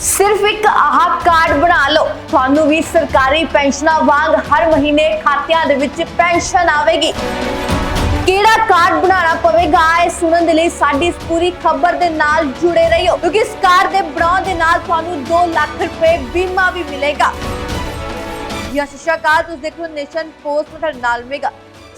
ਸਿਰਫ ਇੱਕ ਆਹ ਕਾਰਡ ਬਣਾ ਲਓ। ਤੁਹਾਨੂੰ ਵੀ ਸਰਕਾਰੀ ਪੈਨਸ਼ਨਾਂ ਵਾਂਗ ਹਰ ਮਹੀਨੇ ਖਾਤਿਆਂ ਦੇ ਵਿੱਚ ਪੈਨਸ਼ਨ ਆਵੇਗੀ। ਕਿਹੜਾ ਕਾਰਡ ਬਣਾਉਣਾ ਪਵੇਗਾ ਇਹ ਸੁਣਨ ਦੇ ਲਈ ਸਾਡੀ ਇਸ ਪੂਰੀ ਖਬਰ ਦੇ ਨਾਲ ਜੁੜੇ ਰਹਿਓ। ਕਿਉਂਕਿ ਇਸ ਕਾਰਡ ਦੇ ਬਣਾਉਣ ਦੇ ਨਾਲ ਤੁਹਾਨੂੰ 2 ਲੱਖ ਰੁਪਏ ਬੀਮਾ ਵੀ ਮਿਲੇਗਾ। ਯਾ ਸ਼ਿਸ਼ਾਕਾਰ ਤੁਸੀਂ ਦੇਖੋ ਨੇਸ਼ਨ ਪੋਸਟ ਤੁਹਾਡੇ ਨਾਲ ਮਿਲੇਗਾ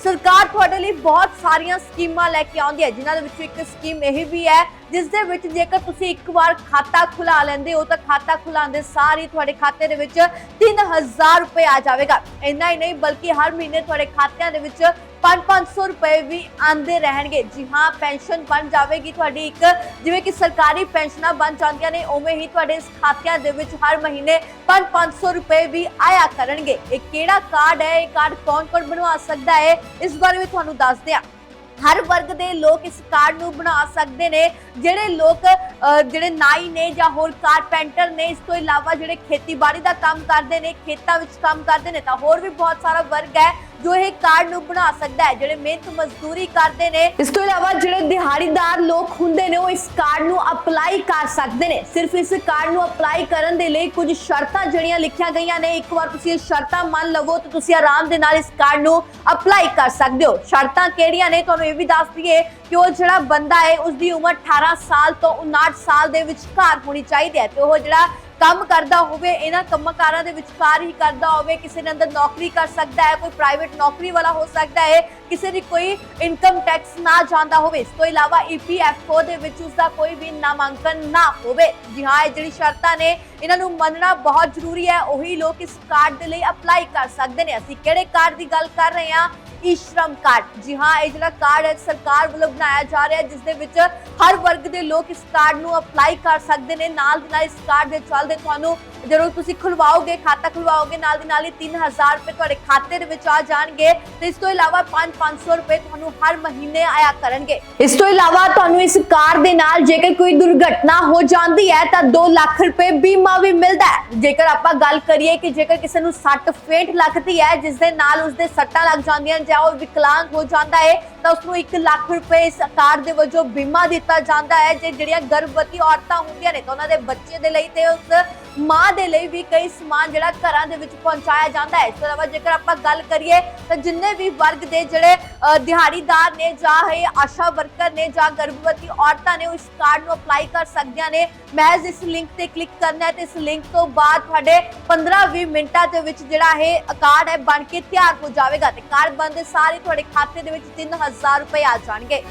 ਸਰਕਾਰ ਤੁਹਾਡੇ ਲਈ ਬਹੁਤ ਸਾਰੀਆਂ ਸਕੀਮਾਂ ਲੈ ਕੇ ਆਉਂਦੀ ਹੈ, ਜਿਨ੍ਹਾਂ ਦੇ ਵਿੱਚੋਂ ਇੱਕ ਸਕੀਮ ਇਹ ਵੀ ਹੈ ਜਿਸ ਦੇ ਵਿੱਚ ਜੇਕਰ ਤੁਸੀਂ ਇੱਕ ਵਾਰ ਖਾਤਾ ਖੁਲਾ ਲੈਂਦੇ ਹੋ ਤਾਂ ਖਾਤਾ ਖੁਲਾਉਂਦੇ ਸਾਰ ਹੀ ਤੁਹਾਡੇ ਖਾਤੇ ਦੇ ਵਿੱਚ 3000 ਰੁਪਏ ਆ ਜਾਵੇਗਾ। ਇੰਨਾ ਹੀ ਨਹੀਂ, ਬਲਕਿ ਹਰ ਮਹੀਨੇ ਤੁਹਾਡੇ ਖਾਤਿਆਂ ਦੇ ਵਿੱਚ 5-500 ਰੁਪਏ ਵੀ ਆਂਦੇ ਰਹਿਣਗੇ। ਜੀ ਹਾਂ, ਪੈਨਸ਼ਨ ਬਣ ਜਾਵੇਗੀ ਤੁਹਾਡੀ ਇੱਕ, ਜਿਵੇਂ ਕਿ ਸਰਕਾਰੀ ਪੈਨਸ਼ਨਾਂ ਬਣ ਜਾਂਦੀਆਂ ਨੇ, ਉਵੇਂ ਹੀ ਤੁਹਾਡੇ ਇਸ ਖਾਤਿਆਂ ਦੇ ਵਿੱਚ ਹਰ ਮਹੀਨੇ 5-500 ਰੁਪਏ ਵੀ ਆਇਆ ਕਰਨਗੇ। ਇਹ ਕਿਹੜਾ ਕਾਰਡ ਹੈ? ਇਹ ਕਾਰਡ ਕੌਣ-ਕੌਣ ਬਣਵਾ ਸਕਦਾ ਹੈ? ਇਸ ਬਾਰੇ ਵੀ ਤੁਹਾਨੂੰ ਦੱਸਦੇ ਹਾਂ। ਹਰ ਵਰਗ ਦੇ ਲੋਕ ਇਸ ਕਾਰਡ ਨੂੰ ਬਣਾ ਸਕਦੇ ਨੇ, ਜਿਹੜੇ ਲੋਕ ਜਿਹੜੇ ਨਾਈ ਨੇ ਜਾਂ ਹੋਰ ਕਾਰਪੈਂਟਰ ਨੇ, ਇਸ ਤੋਂ ਇਲਾਵਾ ਜਿਹੜੇ ਖੇਤੀਬਾੜੀ ਦਾ ਕੰਮ ਕਰਦੇ ਨੇ, ਖੇਤਾਂ ਵਿੱਚ ਕੰਮ ਕਰਦੇ ਨੇ, ਤਾਂ ਹੋਰ ਵੀ ਬਹੁਤ ਸਾਰਾ ਵਰਗ ਹੈ। ਜੋ ਇਹ ਕਾਰਡ ਨੂੰ ਬਣਾ ਸਕਦਾ ਹੈ, ਜਿਹੜੇ ਮਿਹਨਤ ਮਜ਼ਦੂਰੀ ਕਰਦੇ ਨੇ। ਇਸ ਤੋਂ ਇਲਾਵਾ ਜਿਹੜੇ ਦਿਹਾੜੀਦਾਰ ਲੋਕ ਹੁੰਦੇ ਨੇ, ਉਹ ਇਸ ਕਾਰਡ ਨੂੰ ਅਪਲਾਈ ਕਰ ਸਕਦੇ ਨੇ। ਸਿਰਫ ਇਸ ਕਾਰਡ ਨੂੰ ਅਪਲਾਈ ਕਰਨ ਦੇ ਲਈ ਕੁਝ ਸ਼ਰਤਾਂ ਜਿਹੜੀਆਂ ਲਿਖੀਆਂ ਗਈਆਂ ਨੇ। ਇੱਕ ਵਾਰ ਤੁਸੀਂ ਇਹ ਸ਼ਰਤਾਂ ਮੰਨ ਲਵੋ, ਤਾਂ ਤੁਸੀਂ ਆਰਾਮ ਦੇ ਨਾਲ ਇਸ ਕਾਰਡ ਨੂੰ ਅਪਲਾਈ ਕਰ ਸਕਦੇ ਹੋ। ਸ਼ਰਤਾਂ ਕਿਹੜੀਆਂ ਨੇ? ਤੁਹਾਨੂੰ ਇਹ ਵੀ ਦੱਸ ਦਈਏ ਕਿ ਉਹ ਜਿਹੜਾ ਬੰਦਾ ਹੈ ਉਸ ਦੀ ਉਮਰ 18 ਸਾਲ ਤੋਂ 59 ਸਾਲ ਦੇ ਵਿਚਕਾਰ ਹੋਣੀ ਚਾਹੀਦੀ ਹੈ ਤੇ ਉਹ ਜਿਹੜਾ ਕੰਮ ਕਰਦਾ ਹੋਵੇ, ਇਹਨਾਂ ਕੰਮਕਾਰਾਂ ਦੇ ਵਿਚਕਾਰ ਹੀ ਕਰਦਾ ਹੋਵੇ, ਕਿਸੇ ਨੇ ਅੰਦਰ ਨੌਕਰੀ ਕਰ ਸਕਦਾ ਹੈ, ਕੋਈ ਪ੍ਰਾਈਵੇਟ ਨੌਕਰੀ ਵਾਲਾ ਹੋ ਸਕਦਾ ਹੈ ਕਿਸੇ ਦੀ ਕੋਈ ਇਨਕਮ ਟੈਕਸ ਨਾ ਜਾਂਦਾ ਹੋਵੇ, ਇਸ ਤੋਂ ਇਲਾਵਾ ਈਪੀਐਫਓ ਦੇ ਵਿੱਚ ਉਸ ਦਾ ਕੋਈ ਵੀ ਨਾਮਾਂਕਨ ਨਾ ਹੋਵੇ। ਜੀ ਹਾਂ, ਇਹ ਜਿਹੜੀ ਸ਼ਰਤਾਂ ਨੇ, ਇਹਨਾਂ ਨੂੰ ਮੰਨਣਾ ਬਹੁਤ ਜ਼ਰੂਰੀ ਹੈ, ਉਹੀ ਲੋਕ ਇਸ ਕਾਰਡ ਦੇ ਲਈ ਅਪਲਾਈ ਕਰ ਸਕਦੇ ਨੇ। ਅਸੀਂ ਕਿਹੜੇ ਕਾਰਡ ਦੀ ਗੱਲ ਕਰ ਰਹੇ ਹਾਂ? E Shram card. ਜੀ ਹਾਂ, ਇਹ ਜਿਹੜਾ ਕਾਰਡ ਹੈ, ਸਰਕਾਰ ਵੱਲੋਂ ਬਣਾਇਆ ਜਾ ਰਿਹਾ, ਜਿਸ ਦੇ ਵਿੱਚ ਹਰ ਵਰਗ ਦੇ ਲੋਕ ਇਸ ਕਾਰਡ ਨੂੰ ਅਪਲਾਈ ਕਰ ਸਕਦੇ ਨੇ। ਨਾਲ ਦੀ ਨਾਲ ਇਸ ਕਾਰਡ ਦੇ ਚੱਲਦੇ ਤੁਹਾਨੂੰ ਜਦੋਂ ਤੁਸੀਂ ਖੁਲਵਾਓਗੇ, ਖਾਤਾ ਖੁਲਵਾਓਗੇ, ਨਾਲ ਦੀ ਨਾਲ ਹੀ 3000 ਰੁਪਏ ਤੁਹਾਡੇ ਖਾਤੇ ਦੇ ਵਿੱਚ ਆ ਜਾਣਗੇ। ਤੇ ਇਸ ਤੋਂ ਇਲਾਵਾ 500 ਰੁਪਏ ਤੁਹਾਨੂੰ ਹਰ ਮਹੀਨੇ ਆਇਆ ਕਰਨਗੇ। ਇਸ ਤੋਂ ਇਲਾਵਾ ਤੁਹਾਨੂੰ ਇਸ ਕਾਰ ਦੇ ਨਾਲ ਜੇਕਰ ਕੋਈ ਦੁਰਘਟਨਾ ਹੋ ਜਾਂਦੀ ਹੈ ਤਾਂ 2 ਲੱਖ ਰੁਪਏ ਬੀਮਾ ਵੀ ਮਿਲਦਾ ਹੈ। ਜੇਕਰ ਆਪਾਂ ਗੱਲ ਕਰੀਏ ਕਿ ਜੇਕਰ ਕਿਸੇ ਨੂੰ ਸੱਟ ਫੇਟ ਲੱਗਦੀ ਹੈ, ਜਿਸ ਦੇ ਨਾਲ ਉਸਦੇ ਸੱਟਾਂ ਲੱਗ ਜਾਂਦੀਆਂ ਜਾਂ ਉਹ ਵਿਕਲਾਂਗ ਹੋ ਜਾਂਦਾ ਹੈ ਤਾਂ ਉਸ ਨੂੰ 1 ਲੱਖ ਰੁਪਏ ਇਸ ਕਾਰਡ ਦੇ ਵਜੋਂ ਬੀਮਾ ਦਿੱਤਾ ਜਾਂਦਾ ਹੈ। ਜੇ ਜਿਹੜੀਆਂ ਗਰਭਵਤੀ ਔਰਤਾਂ ਹੁੰਦੀਆਂ ਨੇ ਤਾਂ ਉਹਨਾਂ ਦੇ ਬੱਚੇ ਦੇ ਲਈ ਤੇ ਉਸ ਮਾਂ ਦੇ ਲਈ ਵੀ ਕਈ ਸਮਾਨ ਜਿਹੜਾ ਘਰਾਂ ਦੇ ਵਿੱਚ ਪਹੁੰਚਾਇਆ ਜਾਂਦਾ ਹੈ। ਇਸ ਤੋਂ ਇਲਾਵਾ ਜੇਕਰ ਆਪਾਂ ਗੱਲ ਕਰੀਏ ਤਾਂ ਜਿੰਨੇ ਵੀ ਵਰਗ ਦੇ ਜਿਹੜੇ ਦਿਹਾੜੀਦਾਰ ਨੇ ਜਾਂ ਇਹ ਆਸ਼ਾ ਵਰਕਰ ਨੇ ਜਾਂ ਗਰਭਵਤੀ ਔਰਤਾਂ ਨੇ ਉਹ ਇਸ ਕਾਰਡ ਨੂੰ ਅਪਲਾਈ ਕਰ ਸਕਦੀਆਂ ਨੇ। ਮਹਿਜ਼ ਇਸ ਲਿੰਕ ਤੇ ਕਲਿੱਕ ਕਰਨਾ ਹੈ ਤੇ ਇਸ ਲਿੰਕ ਤੋਂ ਬਾਅਦ ਤੁਹਾਡੇ 15-20 ਮਿੰਟਾਂ ਦੇ ਵਿੱਚ ਜਿਹੜਾ ਇਹ ਕਾਰਡ ਹੈ ਬਣ ਕੇ ਤਿਆਰ ਹੋ ਜਾਵੇਗਾ। ਤੇ ਕਾਰਡ ਬਣਦੇ ਸਾਰੇ ਤੁਹਾਡੇ ਖਾਤੇ ਦੇ ਵਿੱਚ 3000 ਰੁਪਏ ਆ ਜਾਣਗੇ।